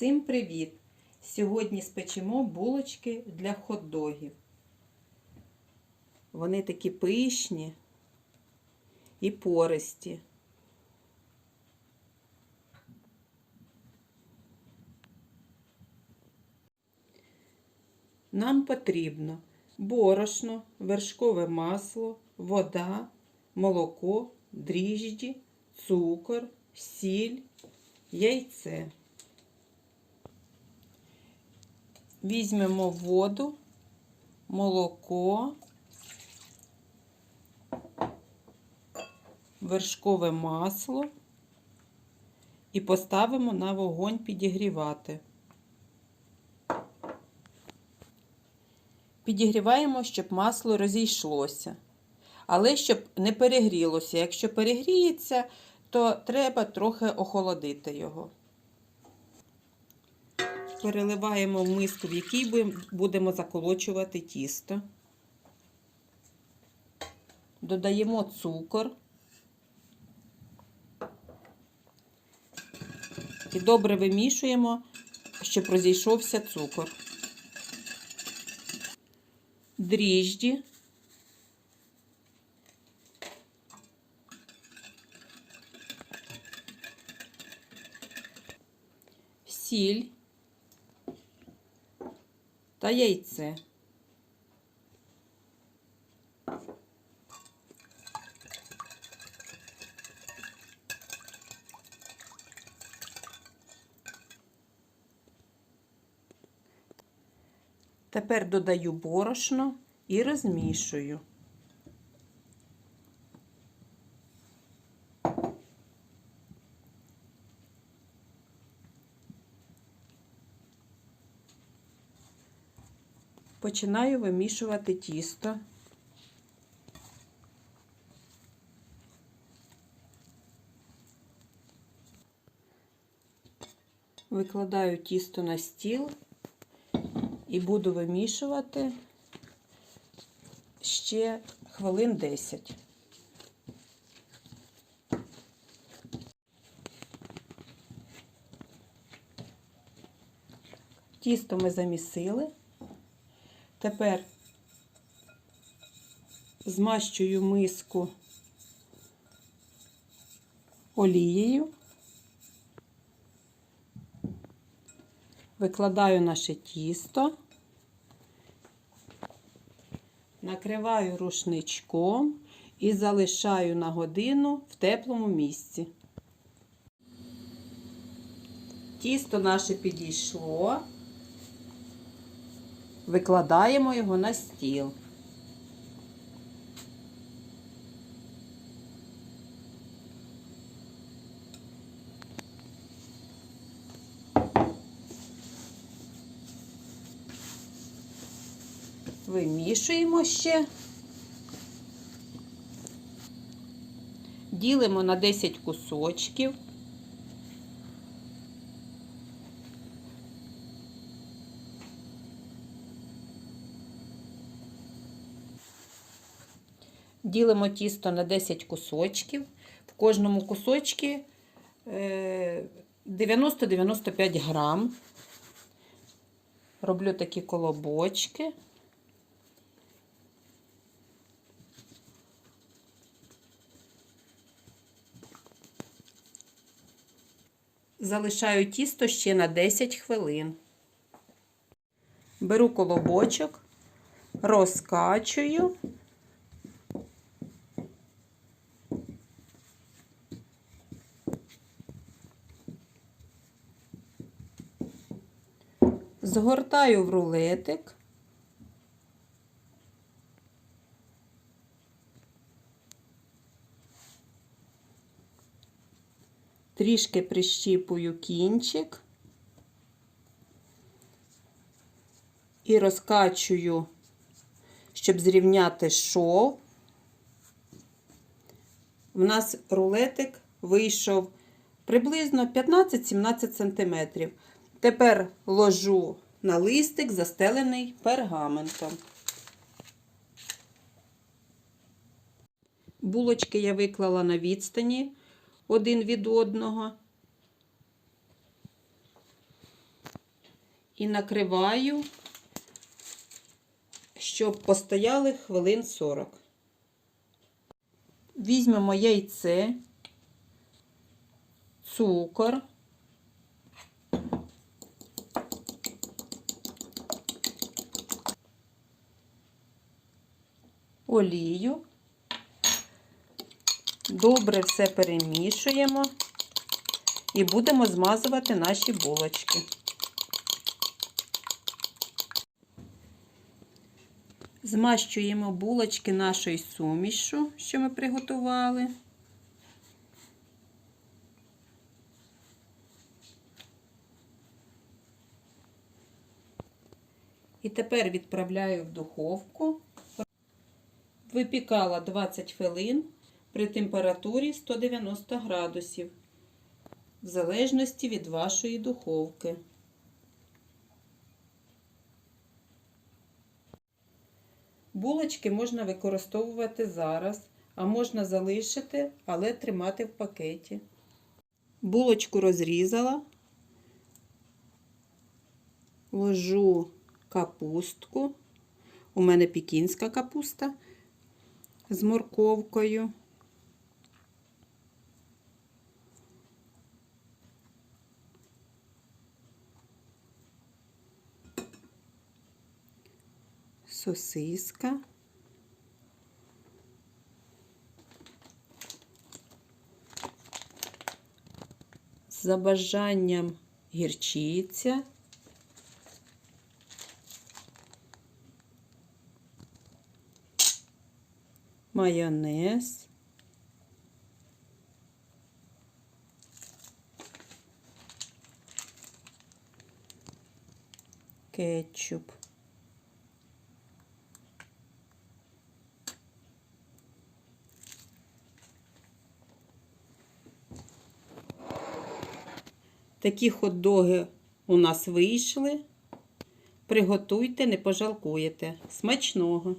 Всім привіт! Сьогодні спечемо булочки для хот-догів. Вони такі пишні і пористі. Нам потрібно борошно, вершкове масло, вода, молоко, дріжджі, цукор, сіль, яйце. Візьмемо воду, молоко, вершкове масло і поставимо на вогонь підігрівати. Підігріваємо, щоб масло розійшлося. Але щоб не перегрілося. Якщо перегріється, то треба трохи охолодити його. Переливаємо в миску, в якій будемо заколочувати тісто. Додаємо цукор. І добре вимішуємо, щоб розійшовся цукор. Дріжджі. Сіль та яйце. Тепер додаю борошно і розмішую. Починаю вимішувати тісто. Викладаю тісто на стіл і буду вимішувати ще хвилин 10. Тісто ми замісили. Тепер змащую миску олією, викладаю наше тісто, накриваю рушничком і залишаю на годину в теплому місці. Тісто наше підійшло. Викладаємо його на стіл. Вимішуємо ще, ділимо на 10 кусочків. Ділимо тісто на 10 кусочків. В кожному кусочці 90-95 грам. Роблю такі колобочки. Залишаю тісто ще на 10 хвилин. Беру колобочок, розкачую. Згортаю в рулетик. Трішки прищіпую кінчик і розкачую, щоб зрівняти шов. У нас рулетик вийшов приблизно 15-17 см. Тепер ложу на листик, застелений пергаментом. Булочки я виклала на відстані один від одного. і накриваю, щоб постояли хвилин 40. Візьмемо яйце, цукор. Олію. Добре все перемішуємо і будемо змазувати наші булочки. Змащуємо булочки нашою сумішю, що ми приготували. І тепер відправляю в духовку. Випікала 20 хвилин при температурі 190 градусів, в залежності від вашої духовки. Булочки можна використовувати зараз, а можна залишити, але тримати в пакеті. Булочку розрізала, ложу капустку. У мене пекінська капуста з морковкою. Сосиска. За бажанням гірчиця. Майонез, кетчуп. Такі хот-доги у нас вийшли. Приготуйте, не пожалкуєте. Смачного!